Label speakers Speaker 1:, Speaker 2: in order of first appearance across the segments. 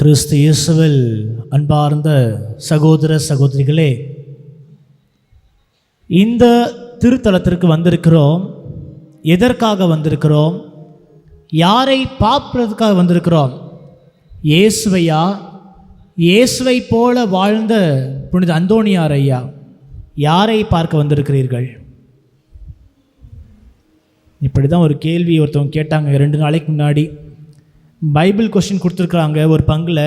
Speaker 1: கிறிஸ்து இயேசுவில் அன்பார்ந்த சகோதர சகோதரிகளே இந்த திருத்தலத்திற்கு வந்திருக்கிறோம். எதற்காக வந்திருக்கிறோம்? யாரை பார்ப்பதற்காக வந்திருக்கிறோம்? இயேசுவையா? இயேசுவை போல வாழ்ந்த புனித அந்தோணியார் ஐயா யாரை பார்க்க வந்திருக்கிறீர்கள்? இப்படி தான் ஒரு கேள்வி ஒருத்தவங்க கேட்டாங்க. ரெண்டு நாளைக்கு முன்னாடி பைபிள் கொஸ்டின் கொடுத்துருக்குறாங்க ஒரு பங்கில்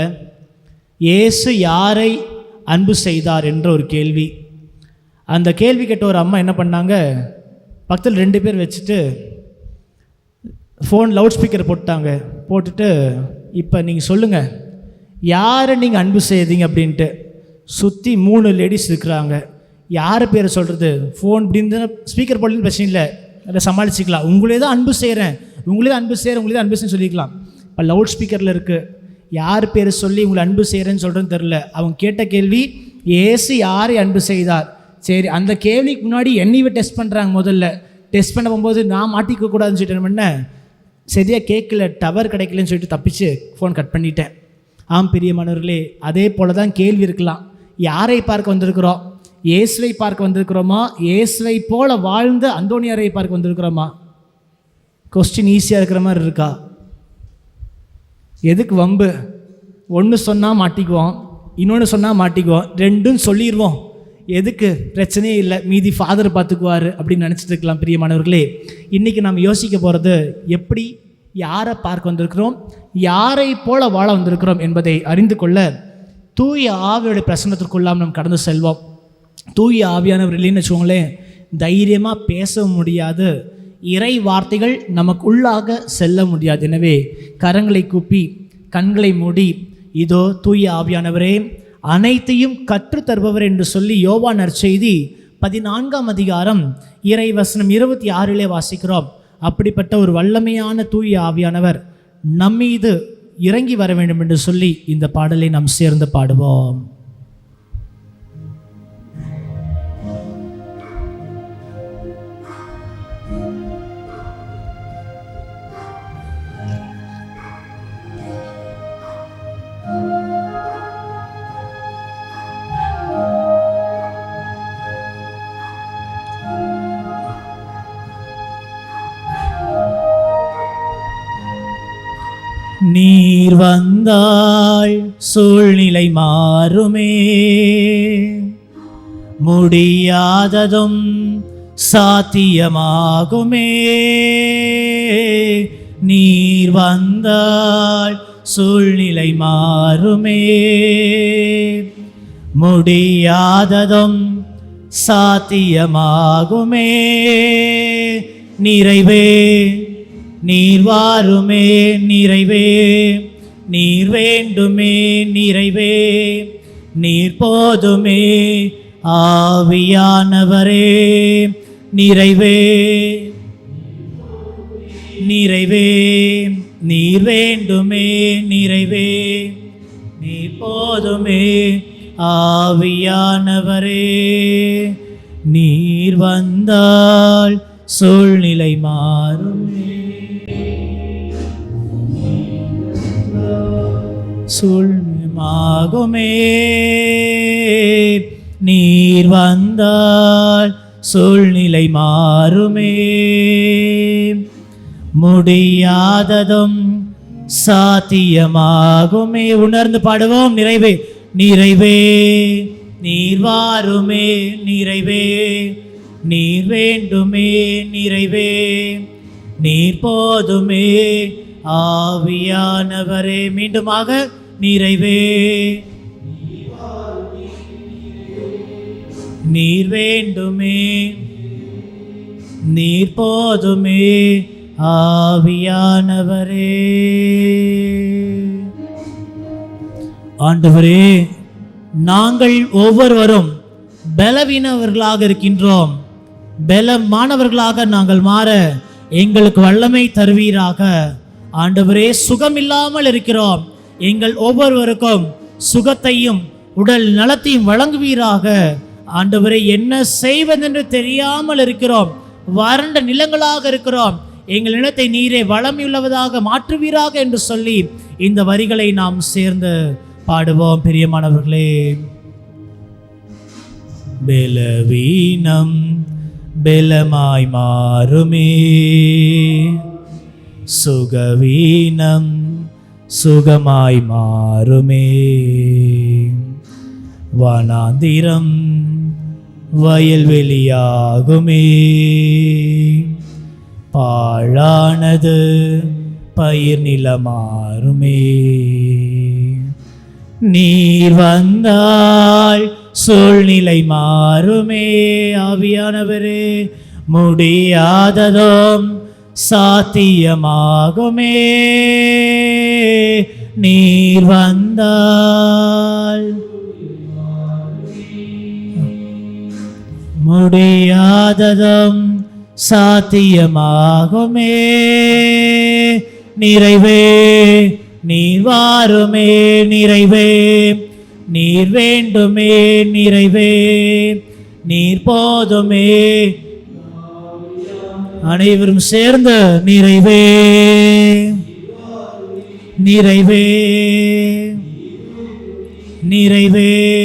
Speaker 1: ஏசு யாரை அன்பு செய்தார்? என்ற ஒரு கேள்வி. அந்த கேள்வி கேட்ட ஒரு அம்மா என்ன பண்ணாங்க பக்கத்தில் ரெண்டு பேர் வச்சுட்டு ஃபோன் லவுட் ஸ்பீக்கர் போட்டாங்க போட்டுட்டு இப்போ நீங்கள் சொல்லுங்கள் யாரை நீங்கள் அன்பு செய்தீங்க? அப்படின்ட்டு. சுற்றி மூணு லேடிஸ் இருக்கிறாங்க. யார் பேரை சொல்கிறது ஃபோன் இப்படின்னு ஸ்பீக்கர் போடலன்னு பிரச்சனை இல்லை. அதை சமாளிச்சிக்கலாம். உங்களே தான் அன்பு செய்கிறேன் உங்களே தான் அன்பு செய்கிறேன் உங்களே தான் அன்பு செய்யன்னு சொல்லிக்கலாம். இப்போ லவுட் ஸ்பீக்கரில் இருக்குது யார் பேர் சொல்லி உங்களை அன்பு செய்கிறேன்னு சொல்கிறேன்னு தெரில அவங்க கேட்ட கேள்வி ஏசு யாரை அன்பு செய்தார்? சரி அந்த கேள்விக்கு முன்னாடி என்னையவே டெஸ்ட் பண்ணுறாங்க முதல்ல. டெஸ்ட் பண்ண போகும்போது நான் மாட்டிக்க கூடாதுன்னு சொல்லிட்டு என்ன பண்ணேன்? சரியாக கேட்கல டவர் கிடைக்கலன்னு சொல்லிட்டு தப்பிச்சு ஃபோன் கட் பண்ணிட்டேன். ஆம் பிரியமானவர்களே அதே போல தான் கேள்வி இருக்கலாம். யாரை பார்க்க வந்திருக்கிறோம்? இயேசுவை பார்க்க வந்திருக்கிறோமா? இயேசுவை போல வாழ்ந்த அந்தோணியாரை பார்க்க வந்திருக்கிறோமா? கொஸ்டின் ஈஸியாக இருக்கிற மாதிரி இருக்கா? எதுக்கு வம்பு? ஒன்று சொன்னால் மாட்டிக்குவோம் இன்னொன்று சொன்னால் மாட்டிக்குவோம் ரெண்டும் சொல்லிடுவோம் எதுக்கு? பிரச்சனையே இல்லை. மீதி ஃபாதர் பார்த்துக்குவார் அப்படின்னு நினச்சிட்டு இருக்கலாம் பிரியமானவர்களே. இன்றைக்கி நாம் யோசிக்க போகிறது எப்படி யாரை பார்க்க வந்திருக்கிறோம் யாரை போல வாழ வந்திருக்கிறோம் என்பதை அறிந்து கொள்ள தூய ஆவியோடைய பிரசனத்திற்குள்ளாம் நாம் கடந்து செல்வோம். தூய ஆவியானவர் இல்லைன்னு வச்சுக்கோங்களேன் தைரியமாக பேச முடியாது. இறை வார்த்தைகள் நமக்கு உள்ளாக செல்ல முடியாது. எனவே கரங்களை கூப்பி கண்களை மூடி இதோ தூய ஆவியானவரே அனைத்தையும் கற்றுத் தருபவர் என்று சொல்லி யோவா நற்செய்தி பதினான்காம் அதிகாரம் இறை வசனம் இருபத்தி ஆறிலே வாசிக்கிறோம். அப்படிப்பட்ட ஒரு வல்லமையான தூய ஆவியானவர் நம்மீது இறங்கி வர வேண்டும் என்று சொல்லி இந்த பாடலை நாம் சேர்ந்து பாடுவோம். நீர் சூழ்நிலை மாறுமே. முடியாததும் சாத்தியமாகுமே. நீர் வந்தால் சூழ்நிலை மாறுமே. முடியாததும் சாத்தியமாகுமே. நிறைவே நீர் வாருமே நிறைவே. நீர் வேண்டுமே நிறைவே. நீர் போதுமே ஆவியானவரே. நிறைவே. நிறைவே. நீர் வேண்டுமே நிறைவே. நீர் போதுமே ஆவியானவரே. நீர் வந்தால் சூழ்நிலை மாறுமே சூழ்மாகுமே நீர் வந்தால் சூழ்நிலை மாறுமே. முடியாததும் சாத்தியமாகுமே. உணர்ந்து பாடுவோம் நிறைவே நிறைவே நீர் வாருமே நிறைவே நீர் வேண்டுமே நிறைவே நீர் போதுமே ஆவியானவரே. மீண்டுமாக நிறைவே நீர் வேண்டுமே. நீர் போதுமே ஆவியானவரே. ஆண்டவரே நாங்கள் ஒவ்வொருவரும் பலவீனவர்களாக இருக்கின்றோம். பலமானவர்களாக நாங்கள் மாற எங்களுக்கு வல்லமை தருவீராக. ஆண்டவரே சுகமில்லாமல் இருக்கிறோம். எங்கள் ஒவ்வொருவருக்கும் சுகத்தையும் உடல் நலத்தையும் வழங்குவீராக. ஆண்டவரை என்ன செய்வதென்று தெரியாமல் இருக்கிறோம். வறண்ட நிலங்களாக இருக்கிறோம். எங்கள் நிலத்தை நீரே வளமையுள்ளவதாக மாற்றுவீராக என்று சொல்லி இந்த வரிகளை நாம் சேர்ந்து பாடுவோம் பிரியமானவர்களே. பலவீனம் பலமாய் மாறுமே. சுகவீனம் சுகமாய் மாறுமே வனாந்திரம் வயல்வெளியாகுமே பாழானது பயிர் நிலமாறுமே நீர் வந்தால் சூழ்நிலை மாறுமே ஆவியானவரே முடியாததும் சாத்தியமாகுமே. நீர் வந்தால் முடியாததும் சாத்தியமாகுமே. நிறைவே நீர் வாருமே நிறைவே நீர் வேண்டுமே நிறைவே நீர் போதுமே. அனைவரும் சேர்ந்து நிறைவே. நிறைவே. நிறைவே.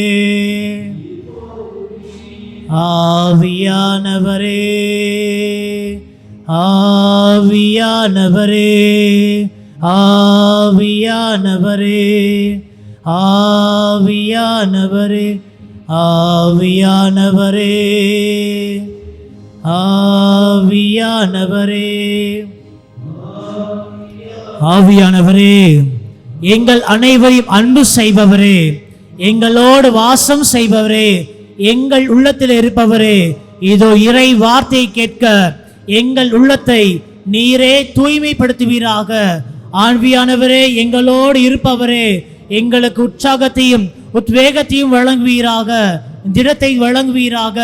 Speaker 1: ஆவியானவரே. ஆவியானவரே. ஆவியானவரே. ஆவியானவரே. ஆவியானவரே. ஆவியானவரே. ஆவியானவரே எங்கள் அனைவரையும் அன்பு செய்பவரே எங்களோடு வாசம் செய்பவரே எங்கள் உள்ளத்தில் இருப்பவரே இதோ இறை வார்த்தை கேட்க எங்கள் உள்ளத்தை நீரே தூய்மைப்படுத்துவீராக. ஆண்வியானவரே எங்களோடு இருப்பவரே எங்களுக்கு உற்சாகத்தையும் உத்வேகத்தையும் வழங்குவீராக திடத்தை வழங்குவீராக.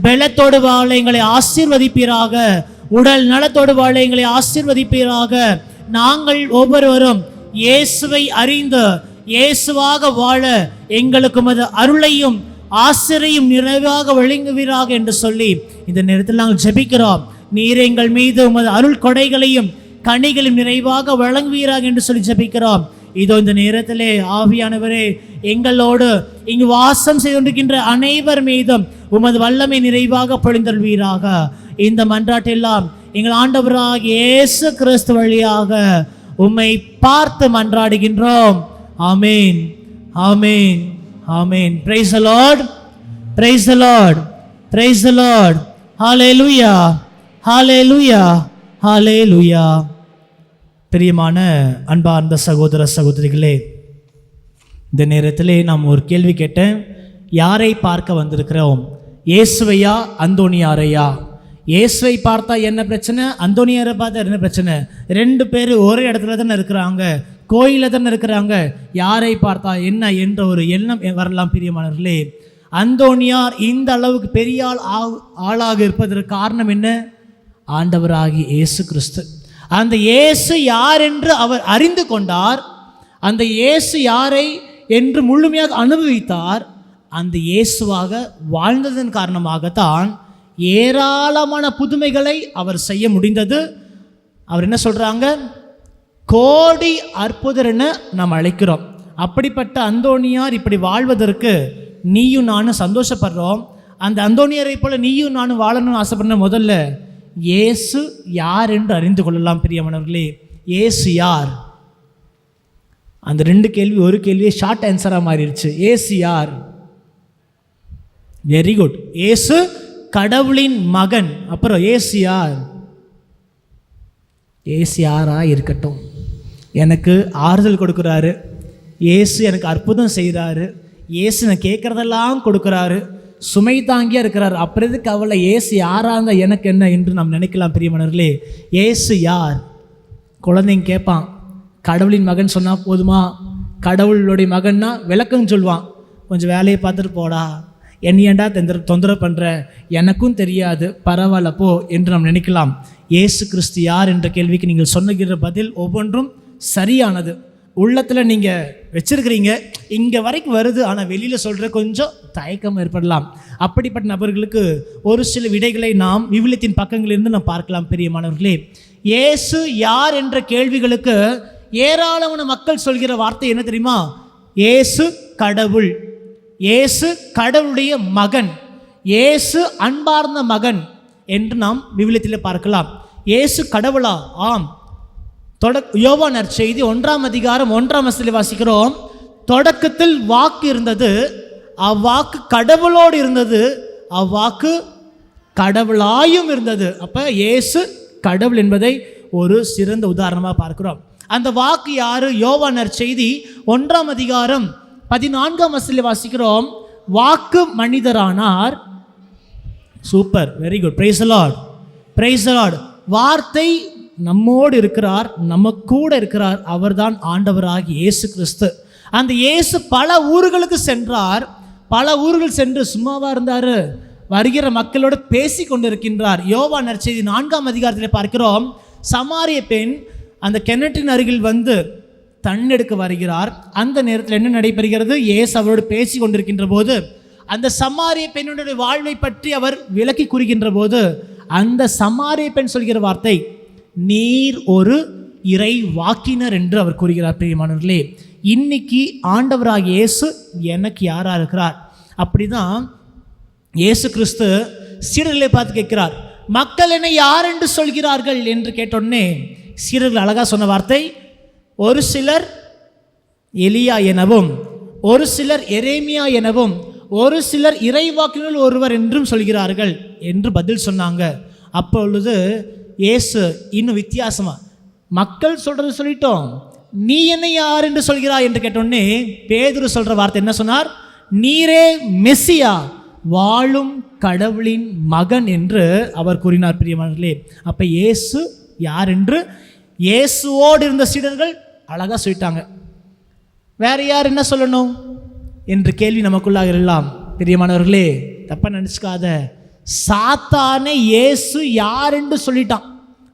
Speaker 1: பெலத்தோடு வாழ எங்களை ஆசீர்வதிப்பீராக. உடல் நலத்தோடு வாழ எங்களை ஆசீர்வதிப்பீராக. நாங்கள் ஒவ்வொருவரும் இயேசுவை அறிந்து இயேசுவாக வாழ எங்களுக்கு மது அருளையும் ஆசிரியும் நிறைவாக வழங்குவீராக என்று சொல்லி இந்த நேரத்தில் நாங்கள் ஜெபிக்கிறோம். நீர் எங்கள் மீது உமது அருள் கொடைகளையும் கனிகளையும் நிறைவாக வழங்குவீராக என்று சொல்லி ஜெபிக்கிறோம். இதோ இந்த நேரத்திலே ஆவியானவரே எங்களோடு இங்கு வாசம் செய்து கொண்டிருக்கின்ற அனைவர் மீதும் உமது வல்லமை நிறைவாக பொழிந்தல்வீராக இந்த மன்றாட்டெல்லாம் எங்கள் ஆண்டவராக இயேசு கிறிஸ்து வழியாக உம்மை பார்த்து மன்றாடுகின்றோம். Amen. Amen. Amen. Praise Lord praise Lord praise Lord hallelujah hallelujah லூயா ஹாலே லூயா பிரியமான அன்பார்ந்த சகோதர சகோதரிகளே இந்த நேரத்திலே நாம் ஒரு கேள்வி கேட்டேன். யாரை பார்க்க வந்திருக்கிறோம்? இயேசுவையா அந்தோனியாரையா? இயேசுவை பார்த்தா என்ன பிரச்சனை? அந்தோனியாரை பார்த்தா என்ன பிரச்சனை? ரெண்டு பேர் ஒரே இடத்துல தானே இருக்கிறாங்க. கோயிலில் தானே இருக்கிறாங்க. யாரை பார்த்தா என்ன என்ற ஒரு எண்ணம் வரலாம் பிரியமானவர்களே. அந்தோனியார் இந்த அளவுக்கு பெரிய ஆள் ஆ- ஆளாக இருப்பதற்கு காரணம் என்ன? ஆண்டவராகி இயேசு கிறிஸ்து. அந்த இயேசு யார் என்று அவர் அறிந்து கொண்டார் அந்த இயேசு யாரை என்று முழுமையாக அனுபவித்தார் அந்த இயேசுவாக வாழ்ந்ததன் காரணமாகத்தான் ஏராளமான புதுமைகளை அவர் செய்ய முடிந்தது. அவர் என்ன சொல்கிறாங்க கோடி அற்புதர் என நாம் அழைக்கிறோம். அப்படிப்பட்ட அந்தோணியார் இப்படி வாழ்வதற்கு நீயும் நானும் சந்தோஷப்படுறோம். அந்த அந்தோணியரை போல நீயும் நானும் வாழணும்னு ஆசைப்படுற முதல்ல இயேசு யார் என்று அறிந்து கொள்ளலாம் பிரியமானவர்களே இயேசு யார்? அந்த ரெண்டு கேள்வி ஒரு கேள்வியே ஷார்ட் ஆன்சராக மாறிடுச்சு. ஏசு யார்? வெரி குட் ஏசு கடவுளின் மகன். அப்புறம் ஏசு யார்? ஏசு யாராக இருக்கட்டும். எனக்கு ஆறுதல் கொடுக்குறாரு. ஏசு எனக்கு அற்புதம் செய்கிறாரு. ஏசு நான் கேட்குறதெல்லாம் கொடுக்குறாரு. சுமை தாங்கியாக இருக்கிறார். அப்புறம் எதுக்கு அவளை ஏசு யாராக இருந்தால் எனக்கு என்ன என்று நாம் நினைக்கலாம் பிரியமணர்களே ஏசு யார்? குழந்தைங்க கேட்பான். கடவுளின் மகன் சொன்னால் போதுமா? கடவுளுடைய மகன்னா விளக்கம் சொல்லுவான். கொஞ்சம் வேலையை பார்த்துட்டு போடா. என்னையண்டா ஏன்டா தொந்தரவு பண்ணுற எனக்கும் தெரியாது. பரவாயில்ல போ என்று நாம் நினைக்கலாம். ஏசு கிறிஸ்து யார் என்ற கேள்விக்கு நீங்கள் சொன்னுகிற பதில் ஒவ்வொன்றும் சரியானது. உள்ளத்தில் நீங்கள் வச்சுருக்கிறீங்க. இங்கே வரைக்கும் வருது ஆனால் வெளியில் சொல்கிற கொஞ்சம் தயக்கம் ஏற்படலாம். அப்படிப்பட்ட நபர்களுக்கு ஒரு சில விடைகளை நாம் விவிலியத்தின் பக்கங்களிலிருந்து நாம் பார்க்கலாம் பெரியமானவர்களே இயேசு யார் என்ற கேள்விகளுக்கு ஏராளமான மக்கள் சொல்கிற வார்த்தை என்ன தெரியுமா? இயேசு கடவுள். இயேசு கடவுளுடைய மகன். இயேசு அன்பார்ந்த மகன் என்று நாம் விவிலியத்தில் பார்க்கலாம். இயேசு கடவுளா? ஆம். தொடக் யோவானர் செய்தி ஒன்றாம் அதிகாரம் ஒன்றாம் வசதியில் வாசிக்கிறோம். தொடக்கத்தில் வாக்கு இருந்தது அவ்வாக்கு கடவுளோடு இருந்தது அவ்வாக்கு கடவுளாயும் இருந்தது. அப்போ இயேசு கடவுள் என்பதை ஒரு சிறந்த உதாரணமாக பார்க்கிறோம். அந்த வாக்கு யாரு? யோவானர் செய்தி ஒன்றாம் அதிகாரம் பதினான்காம் வசதியில் வாசிக்கிறோம். வாக்கு மனிதரானார். Super very good praise Lord praise Lord வார்த்தை நம்மோடு இருக்கிறார் நம்ம கூட இருக்கிறார். அவர்தான் ஆண்டவராகி இயேசு கிறிஸ்து. அந்த இயேசு பல ஊர்களுக்கு சென்றார். பல ஊர்கள் சென்று சும்மாவாக இருந்தார். வருகிற மக்களோடு பேசி கொண்டிருக்கின்றார். யோவா நற்செய்தி நான்காம் அதிகாரத்தில் பார்க்கிறோம். சமாரிய பெண் அந்த கிணற்றின் அருகில் வந்து தண்ணெடுக்க வருகிறார். அந்த நேரத்தில் என்ன நடைபெறுகிறது? ஏசு அவரோடு பேசி கொண்டிருக்கின்ற போது அந்த சமாரிய பெண்ணுடைய வாழ்வை பற்றி அவர் விளக்கி கூறுகின்ற போது அந்த சமாரிய பெண் சொல்கிற வார்த்தை நீர் ஒரு இறை வாக்கினர் என்று அவர் கூறுகிறார் பிரியமானவர்களே. இன்னைக்கு ஆண்டவராக இயேசு எனக்கு யாராக இருக்கிறார்? அப்படிதான் இயேசு கிறிஸ்து சீடர்களை பார்த்து கேட்கிறார். மக்கள் என்னை யார் என்று சொல்கிறார்கள்? என்று கேட்டோடனே சீடர்கள் அழகாக சொன்ன வார்த்தை ஒரு சிலர் எலியா எனவும் ஒரு சிலர் எரேமியா எனவும் ஒரு சிலர் இறைவாக்கினர் ஒருவர் என்றும் சொல்கிறார்கள் என்று பதில் சொன்னாங்க. அப்பொழுது இயேசு இன்னும் வித்தியாசமாக மக்கள் சொல்கிறது சொல்லிட்டோம் நீ என்னை யார் என்று சொல்கிறாய் என்று கேட்டோடனே பேதுரு சொல்கிற வார்த்தை என்ன சொன்னார்? நீரே மெஸ்ஸியா வாழும் கடவுளின் மகன் என்று அவர் கூறினார் பிரியமானர்களே அப்போ இயேசு யார் என்று? இயேசுவோடு இருந்த சீடர்கள் அழகாக சொல்லிட்டாங்க. வேறு யார் என்ன சொல்லணும்? என்று கேள்வி நமக்குள்ளாக எல்லாம் பிரியமானவர்களே தப்பா நினச்சிக்காத. சாத்தானே இயேசு யார் என்று சொல்லிட்டான்.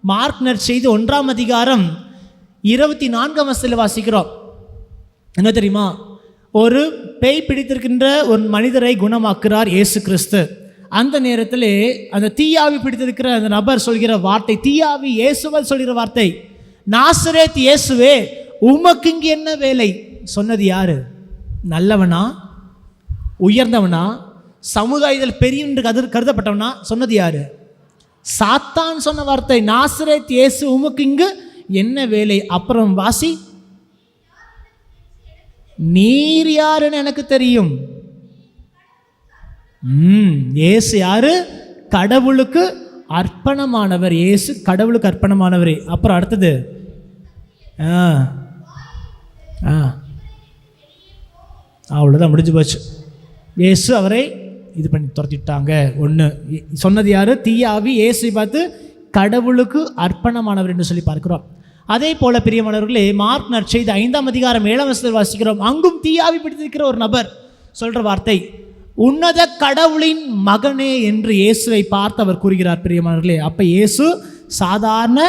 Speaker 1: மார்க் நற்செய்தி ஒன்றாம் அதிகாரம் இருபத்தி நான்காம் வசதியில் வாசிக்கிறோம். என்ன தெரியுமா? ஒரு பேய் பிடித்திருக்கின்ற ஒரு மனிதரை குணமாக்குறார் இயேசு கிறிஸ்து. அந்த நேரத்தில் அந்த தீயாவி பிடித்திருக்கிற அந்த நபர் சொல்கிற வார்த்தை தீயாவி இயேசுவல் சொல்கிற வார்த்தை நாசரேத் இயேசுவே உமக்கு இங்கே என்ன வேலை? சொன்னது யாரு? நல்லவனா? உயர்ந்தவனா? சமுதாயத்தில் பெரிய என்று கருதப்பட்டவனா? சொன்னது யாரு? சாத்தான் சொன்ன வார்த்தை நாசரேத் இயேசு உமக்கு இங்கு என்ன வேலை அப்புறம் வாசி? நீர் யாருன்னு எனக்கு தெரியும். ம் யாரு? கடவுளுக்கு அர்ப்பணமானவர். ஏசு கடவுளுக்கு அர்ப்பணமானவர். அப்புறம் அடுத்தது. ஆ ஆ. அவ்வளோதான் முடிஞ்சு போச்சு. ஏசு அவரை இது பண்ணி துரத்திட்டாங்க. ஒன்று சொன்னது யாரு? தீயாவி. ஏசு பார்த்து கடவுளுக்கு அர்ப்பணமானவர் என்று சொல்லி பார்க்கிறோம். அதே போல பிரியமானவர்களே மார்க் நற்செய்தி ஐந்தாம் அதிகாரம் ஏழாம் வசதியில் வாசிக்கிறோம். அங்கும் தீயாவி பிடித்திருக்கிற ஒரு நபர் சொல்கிற வார்த்தை உன்னத கடவுளின் மகனே என்று இயேசுவை பார்த்து அவர் கூறுகிறார் பிரியமானவர்களே. அப்போ இயேசு சாதாரண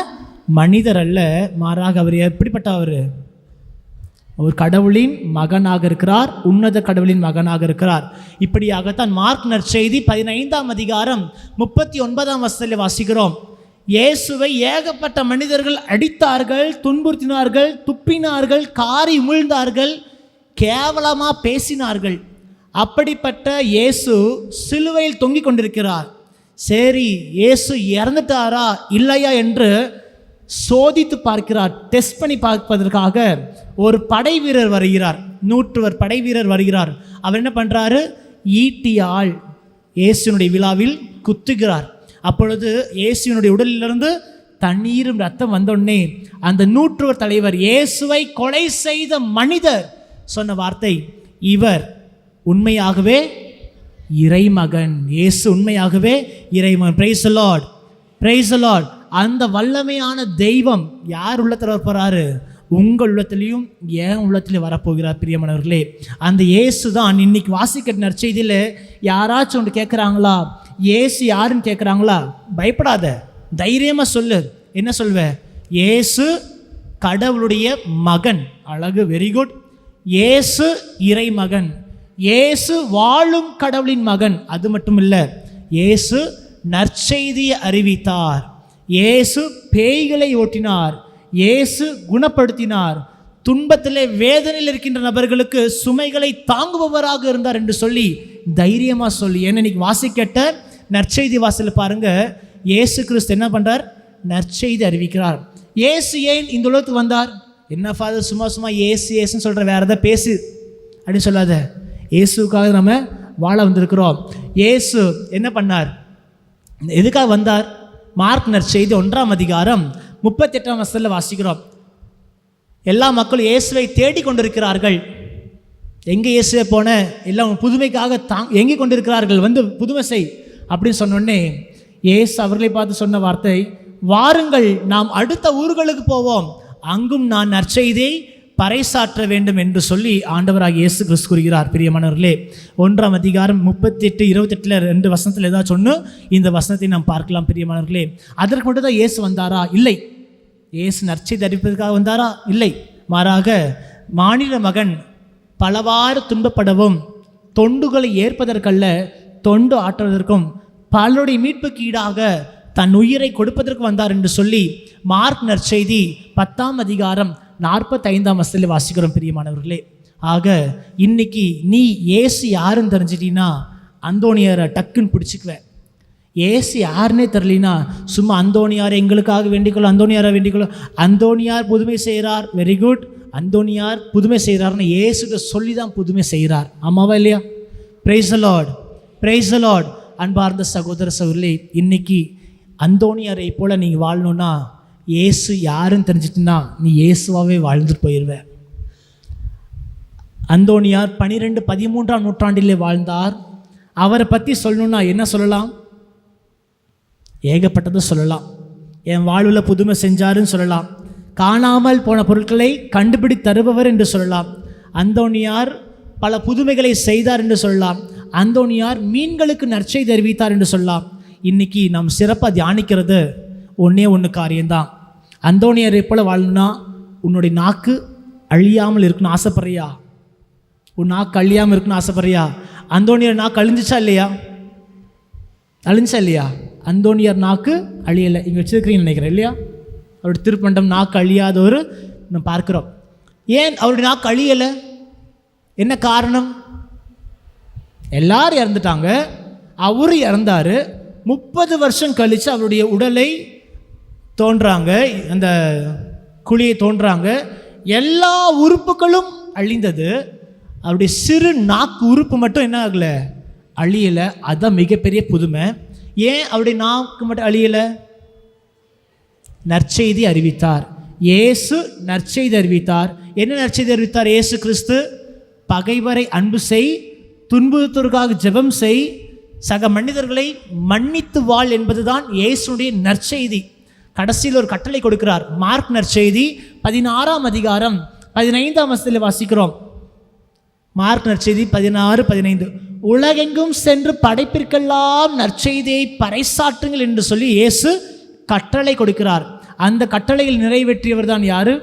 Speaker 1: மனிதர் அல்ல மாறாக அவர் எப்படிப்பட்ட அவர்? அவர் கடவுளின் மகனாக இருக்கிறார் உன்னத கடவுளின் மகனாக இருக்கிறார். இப்படியாகத்தான் மார்க் நற்செய்தி பதினைந்தாம் அதிகாரம் முப்பத்தி ஒன்பதாம் வசதியில் வாசிக்கிறோம். இயேசுவை ஏகப்பட்ட மனிதர்கள் அடித்தார்கள் துன்புறுத்தினார்கள் துப்பினார்கள் காரி உமிழ்ந்தார்கள் கேவலமாக பேசினார்கள். அப்படிப்பட்ட இயேசு சிலுவையில் தொங்கிக் கொண்டிருக்கிறார். சரி இயேசு இறந்துட்டாரா இல்லையா என்று சோதித்து பார்க்கிறார். டெஸ்ட் பண்ணி பார்ப்பதற்காக ஒரு படை வீரர் வருகிறார். நூற்றுவர் படை வீரர் வருகிறார். அவர் என்ன பண்ணுறாரு ஈட்டியால் இயேசுனுடைய விழாவில் குத்துகிறார். அப்பொழுது இயேசுவினுடைய உடலிலிருந்து தண்ணீரும் ரத்தம் வந்தோடனே அந்த நூற்றுவர் தலைவர் இயேசுவை கொலை செய்த மனிதர் சொன்ன வார்த்தை இவர் உண்மையாகவே இறைமகன். இயேசு உண்மையாகவே இறைமகன். பிரைஸ் லார்ட் பிரைஸ் லார்ட் அந்த வல்லமையான தெய்வம் யார் உள்ளத்தில் வரப்போறாரு? உங்கள் உள்ளத்திலையும் ஏன் உள்ளத்திலையும் வரப்போகிறார் பிரியமானவர்களே. அந்த இயேசு தான் இன்னைக்கு வாசிக்கிற நற்செய்தியில் யாராச்சும் ஒன்று கேட்குறாங்களா ஏசு யாருன்னு கேட்குறாங்களா பயப்படாத. தைரியமாக சொல்லு. என்ன சொல்வேன் ஏசு கடவுளுடைய மகன். அழகு வெரி குட் இயேசு இறைமகன். ஏசு வாழும் கடவுளின் மகன். அது மட்டும் இல்லை ஏசு நற்செய்தியை அறிவித்தார். ஏசு பேய்களை ஓட்டினார். ஏசு குணப்படுத்தினார். துன்பத்திலே வேதனையில் இருக்கின்ற நபர்களுக்கு சுமைகளை தாங்குபவராக இருந்தார் என்று சொல்லி தைரியமாக சொல்லி. ஏன்னா இன்னைக்கு வாசிக்கட்ட? நற்செய்தி வாசல் பாருங்க. இயேசு கிறிஸ்து என்ன பண்ணுறார் நற்செய்தி அறிவிக்கிறார். இயேசு ஏன் இந்த உலகத்துக்கு வந்தார்? என்ன ஃபாதர் சும்மா சும்மா ஏசு ஏசுன்னு சொல்கிற வேறு எதாவது பேசு. அப்படின்னு சொல்லாத. இயேசுக்காக நம்ம வாழ வந்திருக்கிறோம். ஏசு என்ன பண்ணார்? எதுக்காக வந்தார்? மார்க் நற்செய்தி ஒன்றாம் அதிகாரம் முப்பத்தெட்டாம் வசத்தில் வாசிக்கிறோம். எல்லா மக்களும் இயேசுவை தேடி கொண்டிருக்கிறார்கள். எங்கே இயேசுவை போன? எல்லாம் புதுமைக்காக தாங் எங்கே கொண்டிருக்கிறார்கள்? வந்து புதுமை செய். அப்படின்னு சொன்னோடனே ஏசு அவர்களை பார்த்து சொன்ன வார்த்தை வாருங்கள் நாம் அடுத்த ஊர்களுக்கு போவோம். அங்கும் நான் நற்செய்தியை பறைசாற்ற வேண்டும் என்று சொல்லி ஆண்டவராக இயேசு கிறிஸ்து கூறுகிறார். பிரியமானவர்களே ஒன்றாம் அதிகாரம் முப்பத்தி எட்டு இருபத்தெட்டில் ரெண்டு வசனத்தில் ஏதாவது சொன்னு இந்த வசனத்தை நாம் பார்க்கலாம் பிரியமானவர்களே. அதற்கு மட்டும் தான் இயேசு வந்தாரா? இல்லை. இயேசு நற்செய்தி அறிவிப்பதற்காக வந்தாரா? இல்லை. மாறாக மாநில மகன் பலவாறு துன்பப்படவும் தொண்டுகளை ஏற்பதற்கல்ல தொண்டு ஆற்றுவதற்கும் பலருடைய மீட்புக்கு ஈடாக தன் உயிரை கொடுப்பதற்கு வந்தார் என்று சொல்லி மார்க் நற்செய்தி பத்தாம் அதிகாரம் நாற்பத்தைந்தாம் வசதியில் வாசிக்கிறோம் பிரியமானவர்களே. ஆக இன்னைக்கு நீ ஏசு யாருன்னு தெரிஞ்சிட்டீன்னா அந்தோனியாரை டக்குன்னு பிடிச்சிக்குவேன். ஏசு யாருன்னே தெரியலனா சும்மா அந்தோனியார் எங்களுக்காக வேண்டிக்கொள்ளும் அந்தோனியாரை வேண்டிக்கொள்ளும் அந்தோனியார் புதுமை செய்கிறார் வெரி குட் அந்தோனியார் புதுமை செய்கிறார்னு ஏசுகிட்ட சொல்லி தான் புதுமை செய்கிறார். ஆமாவா இல்லையா? பிரைஸ் லார்ட் பிரைஸ் லார்ட் அன்பார்ந்த சகோதர சகோதரி இன்னைக்கு அந்தோணியாரை போல் நீங்கள் வாழணும்னா ஏசு யாருன்னு தெரிஞ்சிட்டுன்னா நீ இயேசுவாகவே வாழ்ந்துட்டு போயிடுவ அந்தோணியார் பனிரெண்டு பதிமூன்றாம் நூற்றாண்டிலே வாழ்ந்தார். அவரை பற்றி சொல்லணுன்னா என்ன சொல்லலாம்? ஏகப்பட்டதை சொல்லலாம். என் வாழ்வில் புதுமை செஞ்சாருன்னு சொல்லலாம். காணாமல் போன பொருட்களை கண்டுபிடி தருபவர் என்று சொல்லலாம். அந்தோணியார் பல புதுமைகளை செய்தார் என்று சொல்லலாம். அந்தோனியார் மீன்களுக்கு நற்செய் தெரிவித்தார் என்று சொல்லலாம் இன்னைக்கு நாம் சிறப்பாக தியானிக்கிறது ஒன்றே ஒன்று காரியம்தான். அந்தோனியார் போல வாழணும்னா உன்னுடைய நாக்கு அழியாமல் இருக்குன்னு ஆசைப்படுறியா? உன் நாக்கு அழியாமல் இருக்குன்னு ஆசைப்படுறியா? அந்தோனியார் நாக்கு அழிஞ்சிச்சா இல்லையா? அழிஞ்சா இல்லையா? அந்தோனியார் நாக்கு அழியலை. இங்கே வச்சுருக்கிறீங்கன்னு நினைக்கிறேன் இல்லையா? அவருடைய திருப்பண்டம் நாக்கு அழியாதவர் நம்ம பார்க்குறோம். ஏன் அவருடைய நாக்கு அழியலை? என்ன காரணம்? எல்லாரும் இறந்துட்டாங்க. அவரு இறந்தாரு. முப்பது வருஷம் கழித்து அவருடைய உடலை தோன்றாங்க. அந்த குழியை தோன்றாங்க. எல்லா உறுப்புகளும் அழிந்தது. அவருடைய சிறு நாக்கு உறுப்பு மட்டும் என்ன ஆகலை? அழியலை. அதுதான் மிகப்பெரிய புதுமை. ஏன் அவருடைய நாக்கு மட்டும் அழியலை? நற்செய்தி அறிவித்தார். இயேசு நற்செய்தி அறிவித்தார். என்ன நற்செய்தி அறிவித்தார்? இயேசு கிறிஸ்து? பகைவரை அன்பு செய் துன்புறுத்தோருக்காக ஜெபம் செய். சக மனிதர்களை மன்னித்து வாழ் என்பதுதான் இயேசுடைய நற்செய்தி. கடைசியில் ஒரு கட்டளை கொடுக்கிறார். மார்க் நற்செய்தி பதினாறாம் அதிகாரம் பதினைந்தாம் வசதியில் வாசிக்கிறோம். மார்க் நற்செய்தி பதினாறு பதினைந்து. உலகெங்கும் சென்று படைப்பிற்கெல்லாம் நற்செய்தியை பறைசாற்றுங்கள் என்று சொல்லி இயேசு கட்டளை கொடுக்கிறார். அந்த கட்டளையில் நிறைவேற்றியவர் தான் யாரு?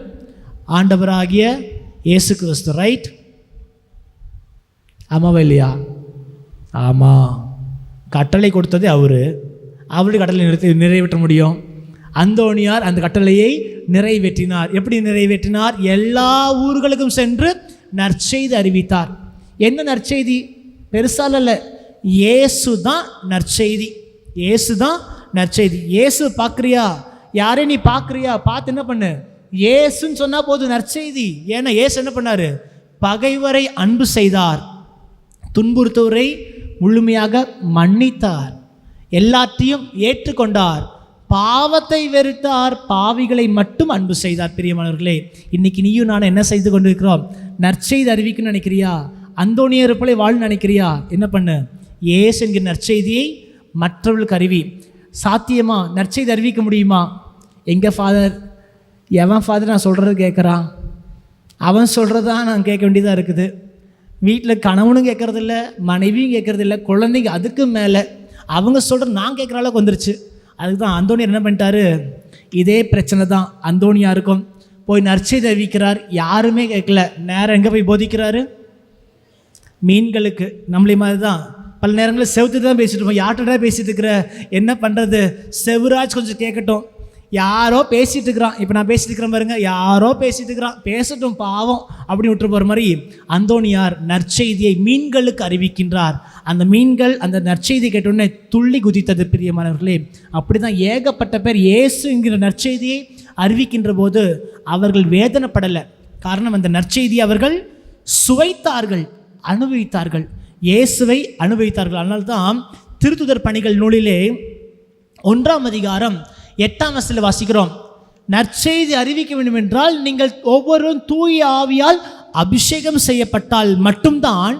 Speaker 1: ஆண்டவராகிய இயேசு கிறிஸ்து. ரைட் ஆமாவா இல்லையா ஆமாம் கட்டளை கொடுத்தது அவர். அவரு கட்டளை நிறுத்தி நிறைவேற்ற முடியும். அந்தோணியார் அந்த கட்டளையை நிறைவேற்றினார். எப்படி நிறைவேற்றினார்? எல்லா ஊர்களுக்கும் சென்று நற்செய்தி அறிவித்தார். என்ன நற்செய்தி? பெருசால இல்லை இயேசு தான் நற்செய்தி. இயேசு தான் நற்செய்தி. இயேசு பார்க்குறியா? யாரே நீ பார்க்குறியா? பார்த்து என்ன பண்ணு? இயேசுன்னு சொன்னால் போதும் நற்செய்தி. ஏன்னா இயேசு என்ன பண்ணார்? பகைவரை அன்பு செய்தார். துன்புறுத்தவரை முழுமையாக மன்னித்தார். எல்லாத்தையும் ஏற்றுக்கொண்டார். பாவத்தை வெறுத்தார். பாவிகளை மட்டும் அன்பு செய்தார். பிரியமானவர்களே இன்னைக்கு நீயும் நான் என்ன செய்து கொண்டிருக்கிறோம்? நற்செய்தி அறிவிக்கணும்னு நினைக்கிறியா? அந்தோணியர் போல வாழ்னு நினைக்கிறியா? என்ன பண்ணு? ஏசு என்கிற நற்செய்தியை மற்றவர்களுக்கு அறிவி. சாத்தியமா? நற்செய்தி அறிவிக்க முடியுமா? எங்கள் ஃபாதர் எவன் ஃபாதர் நான் சொல்கிறது கேட்குறான்? அவன் சொல்கிறதான் நான் கேட்க வேண்டியதாக இருக்குது? வீட்டில் கணவனும் கேட்கறதில்ல மனைவியும் கேட்கறதில்ல குழந்தைங்க அதுக்கு மேலே அவங்க சொல்கிற நான் கேட்குற அளவுக்கு வந்துருச்சு. அதுக்கு தான் அந்தோணியார் என்ன பண்ணிட்டாரு? இதே பிரச்சனை தான் அந்தோணியாருக்கும் போய் நர்ச்சை அறிவிக்கிறார். யாருமே கேட்கல நேரம் எங்கே போய் போதிக்கிறாரு? மீன்களுக்கு. நம்மளே மாதிரி தான் பல நேரங்களில் செவத்துட்டு தான் பேசிட்டு இருப்போம். யார்கிட்ட பேசிட்டு இருக்கிற? என்ன பண்ணுறது செவராஜ் கொஞ்சம் கேட்கட்டும் யாரோ பேசிட்டு இருக்கிறான். இப்போ நான் பேசிட்டு இருக்கிறேன் பாருங்க. யாரோ பேசிட்டு இருக்கிறான். பேசட்டும் பாவம் அப்படி விட்டு போகிற மாதிரி அந்தோனியார் நற்செய்தியை மீன்களுக்கு அறிவிக்கின்றார். அந்த மீன்கள் அந்த நற்செய்தி கேட்டோடனே துள்ளி குதித்தது பிரியமானவர்களே. அப்படி தான் ஏகப்பட்ட பேர் இயேசு என்கிற நற்செய்தியை அறிவிக்கின்ற போது அவர்கள் வேதனைப்படலை. காரணம் அந்த நற்செய்தி அவர்கள் சுவைத்தார்கள் அனுபவித்தார்கள். இயேசுவை அனுபவித்தார்கள். அதனால்தான் திருத்துதர் பணிகள் நூலிலே ஒன்றாம் அதிகாரம் எட்டாம் வசதியில் வாசிக்கிறோம். நற்செய்தி அறிவிக்க வேண்டும் என்றால் நீங்கள் ஒவ்வொருவரும் தூய ஆவியால் அபிஷேகம் செய்யப்பட்டால் மட்டும்தான்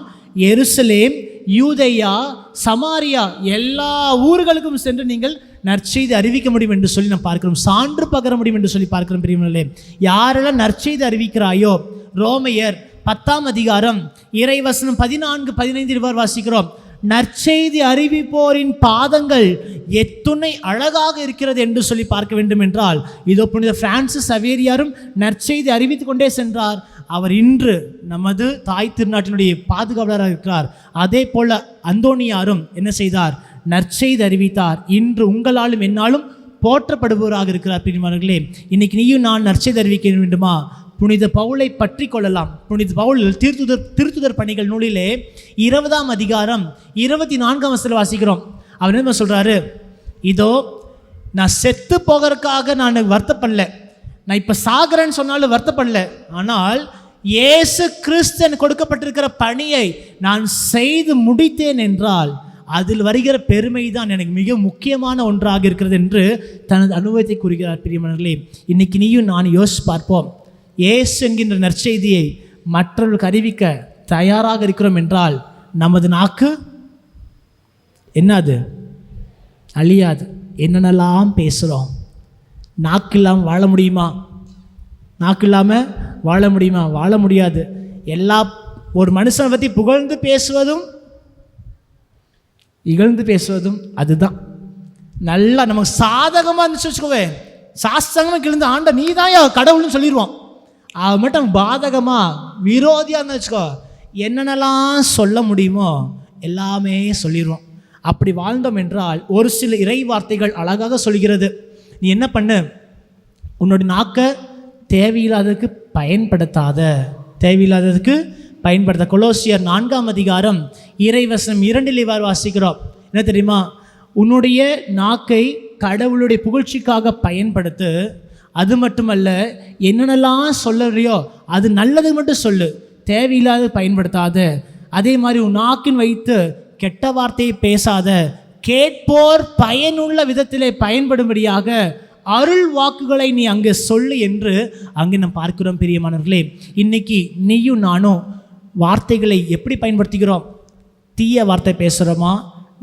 Speaker 1: எருசலேம் யூதையா சமாரியா எல்லா ஊர்களுக்கும் சென்று நீங்கள் நற்செய்தி அறிவிக்க முடியும் என்று சொல்லி நாம் பார்க்கிறோம். சான்று பகர முடியும் என்று சொல்லி பார்க்கிறோம் பிரியமர்களே யாரெல்லாம் நற்செய்தி அறிவிக்கிறாயோ? ரோமையர் பத்தாம் அதிகாரம் இறைவசனம் பதினான்கு பதினைந்து இவ்வாறு வாசிக்கிறோம். நற்செய்தி அறிவிப்போரின் பாதங்கள் எத்துணை அழகாக இருக்கிறது என்று சொல்லி பார்க்க வேண்டும் என்றால் இதோ புனித பிரான்சிஸ் அவேரியாரும் நற்செய்தி அறிவித்து கொண்டே சென்றார். அவர் இன்று நமது தாய் திருநாட்டினுடைய பாதுகாவலராக இருக்கிறார். அதே போல அந்தோனியாரும் என்ன செய்தார்? நற்செய்தி அறிவித்தார். இன்று உங்களாலும் என்னாலும் போற்றப்படுபவராக இருக்கிறார் பிரிமார்களே இன்னைக்கு நீயும் நான் நற்செய்தி அறிவிக்க வேண்டுமா? புனித பவுலை பற்றி கொள்ளலாம். புனித பவுல் திருத்துதர் திருத்துதர் பணிகள் நூலிலே இருபதாம் அதிகாரம் இருபத்தி நான்காம் வசதியில் வாசிக்கிறோம். அவர் என்ன சொல்கிறாரு இதோ நான் செத்து போகிறதுக்காக நான் வருத்தப்படல. நான் இப்போ சாகிறேன்னு சொன்னாலும் வருத்தப்படல. ஆனால் இயேசு கிறிஸ்தன் கொடுக்கப்பட்டிருக்கிற பணியை நான் செய்து முடித்தேன் என்றால் அதில் வருகிற பெருமை தான் எனக்கு மிக முக்கியமான ஒன்றாக இருக்கிறது என்று தனது அனுபவத்தை கூறுகிறார். பிரியமனர்களே இன்னைக்கு நீயும் நான் யோசிச்சு பார்ப்போம். ஏசு என்கின்ற நற்செய்தியை மற்றவர்களுக்கு அறிவிக்க தயாராக இருக்கிறோம் என்றால் நமது நாக்கு என்ன அது? அழியாது. என்னென்னலாம் பேசுகிறோம் நாக்கு இல்லாமல் வாழ முடியுமா? நாக்கு இல்லாமல் வாழ முடியுமா? வாழ முடியாது. எல்லா ஒரு மனுஷனை பற்றி புகழ்ந்து பேசுவதும் இகழ்ந்து பேசுவதும் அதுதான். நல்லா நமக்கு சாதகமாக இருந்துச்சு வச்சுக்கோவே. சாஸ்திரமாக கிழந்து ஆண்ட நீ தான் கடவுள்னு சொல்லிடுவோம் அது மட்டும் பாதகமாக விரோதியாக இருந்தா வச்சுக்கோ என்னென்னலாம் சொல்ல முடியுமோ எல்லாமே சொல்லிடுவோம் அப்படி வாழ்ந்தோம் என்றால் ஒரு சில இறை வார்த்தைகள் அழகாக சொல்கிறது. நீ என்ன பண்ணு? உன்னுடைய நாக்கை தேவையில்லாததுக்கு பயன்படுத்தாத தேவையில்லாததுக்கு பயன்படுத்த. கொலோசியர் நான்காம் அதிகாரம் இறைவசனம் இரண்டில் இவ்வாறு வாசிக்கிறோம். என்ன தெரியுமா? உன்னுடைய நாக்கை கடவுளுடைய புகழ்ச்சிக்காக பயன்படுத்து அது மட்டுமல்ல என்னென்னலாம் சொல்லறியோ அது நல்லது மட்டும் சொல்லு. தேவையில்லாத பயன்படுத்தாத. அதே மாதிரி உன் நாக்கின் வைத்து கெட்ட வார்த்தையை பேசாத. கேட்போர் பயனுள்ள விதத்திலே பயன்படும்படியாக அருள் வாக்குகளை நீ அங்கே சொல்லு என்று அங்கே நாம் பார்க்கிறோம் பிரியமானவர்களே. இன்னைக்கு நீயும் நானும் வார்த்தைகளை எப்படி பயன்படுத்திக்கிறோம் தீய வார்த்தை பேசுகிறோமா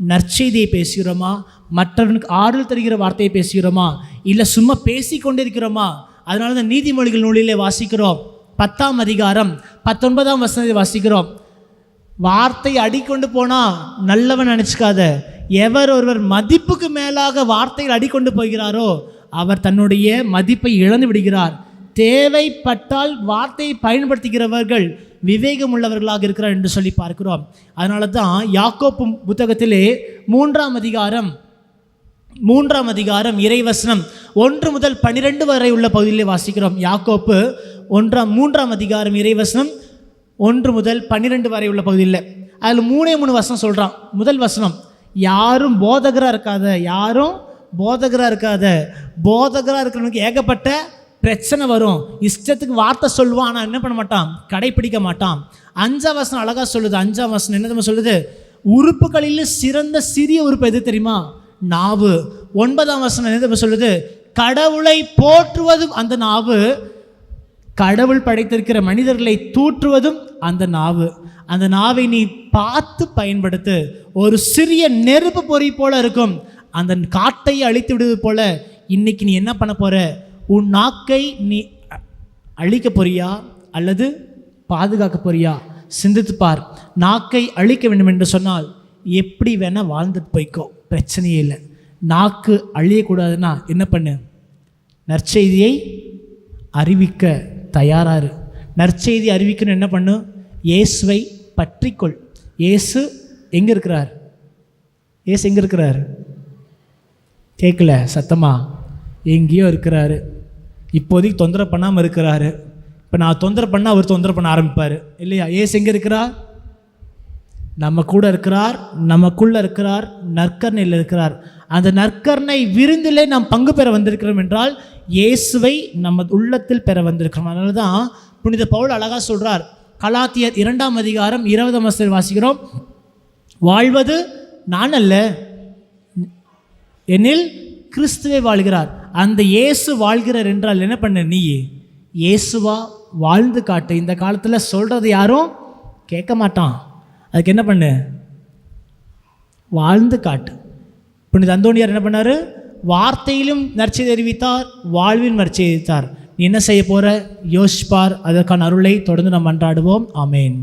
Speaker 1: நற்செய்தியை பேசுகிறோமா? மற்றவனுக்கு ஆறுதல் தருகிற வார்த்தையை பேசுகிறோமா? இல்லை சும்மா பேசி கொண்டிருக்கிறோமா அதனால தான் நீதிமொழிகள் நூலிலே வாசிக்கிறோம். பத்தாம் அதிகாரம் பத்தொன்பதாம் வசனத்தை வாசிக்கிறோம். வார்த்தை அடிக்கொண்டு போனால் நல்லவன் நினச்சிக்காத. எவர் ஒருவர் மதிப்புக்கு மேலாக வார்த்தைகள் அடிக்கொண்டு போகிறாரோ அவர் தன்னுடைய மதிப்பை இழந்து விடுகிறார். தேவைப்பட்டால் வார்த்தையை பயன்படுத்துகிறவர்கள் விவேகம் உள்ளவர்களாக இருக்கிறார் என்று சொல்லி பார்க்கிறோம். அதனால தான் யாக்கோப்பு புத்தகத்திலே மூன்றாம் அதிகாரம் மூன்றாம் அதிகாரம் இறைவசனம் ஒன்று முதல் பன்னிரெண்டு வரை உள்ள பகுதியிலே வாசிக்கிறோம். யாக்கோப்பு ஒன்றாம் மூன்றாம் அதிகாரம் இறைவசனம் ஒன்று முதல் பன்னிரெண்டு வரை உள்ள பகுதியில். அதில் மூணே மூணு வசனம் சொல்கிறான் முதல் வசனம் யாரும் போதகராக இருக்காத யாரும் போதகராக இருக்காத போதகராக இருக்கிறவனுக்கு ஏகப்பட்ட பிரச்சனை வரும். இஷ்டத்துக்கு வார்த்தை சொல்லுவான் ஆனால் என்ன பண்ண மாட்டான்? கடைப்பிடிக்க மாட்டான். அஞ்சாம் வசனம் அழகாக சொல்லுது. அஞ்சாம் வசனம் என்ன தெரியுமா சொல்லுது? உறுப்புகளில் சிறந்த சிறிய உறுப்பு எது தெரியுமா? நாவு. ஒன்பதாம் வசனம் என்ன தெரியுமா சொல்லுது? கடவுளை போற்றுவதும் அந்த நாவு. கடவுள் படைத்திருக்கிற மனிதர்களை தூற்றுவதும் அந்த நாவு. அந்த நாவை நீ பார்த்து பயன்படுத்து. ஒரு சிறிய நெருப்பு பொறி போல இருக்கும். அந்த காட்டை அழித்து விடுவது போல இன்னைக்கு நீ என்ன பண்ண போற? உன் நாக்கை நீ அழிக்க போறியா அல்லது பாதுகாக்க போறியா? சிந்தித்து பார் நாக்கை அழிக்க வேண்டும் என்று சொன்னால் எப்படி வேணால் வாழ்ந்துட்டு போய்க்கோ. பிரச்சனையே இல்லை. நாக்கு அழியக்கூடாதுன்னா என்ன பண்ணு? நற்செய்தியை அறிவிக்க தயாராரு. நற்செய்தி அறிவிக்கணும் என்ன பண்ணு? இயேசுவை பற்றிக்கொள். இயேசு எங்கே இருக்கிறார்? இயேசு எங்கே இருக்கிறார்? கேட்கல சத்தமாக எங்கேயோ இருக்கிறாரு. இப்போதைக்கு தொந்தரவு பண்ணாமல் இருக்கிறாரு. இப்போ நான் தொந்தரவு பண்ணால் அவர் தொந்தரவு பண்ண ஆரம்பிப்பார். இல்லையா? ஏசு எங்கே இருக்கிறார்? நம்ம கூட இருக்கிறார் நமக்குள்ளே இருக்கிறார் நற்கரணையில் இருக்கிறார். அந்த நற்கரணை விருந்திலே நாம் பங்கு பெற வந்திருக்கிறோம் என்றால் இயேசுவை நம்ம உள்ளத்தில் பெற வந்திருக்கிறோம். அதனால தான் புனித பவுல் அழகாக சொல்கிறார் கலாத்தியர் இரண்டாம் அதிகாரம் இருபது மாதத்தில் வாசிக்கிறோம். வாழ்வது நான் அல்ல எனில் கிறிஸ்துவை வாழ்கிறார். அந்த இயேசு வாழ்கிறார் என்றால் என்ன பண்ண நீ? இயேசுவா வாழ்ந்து காட்டு. இந்த காலத்தில் சொல்கிறது யாரும் கேட்க மாட்டான். அதுக்கு என்ன பண்ணு? வாழ்ந்து காட்டு. புனித அந்தோணியார் என்ன பண்ணார்? வார்த்தையிலும் நற்செய்தி தெரிவித்தார் வாழ்வில் நற்செய்தி அறிவித்தார். நீ என்ன செய்ய போகிற யோசிப்பார் அதற்கான அருளை தொடர்ந்து நாம் மன்றாடுவோம் ஆமேன்.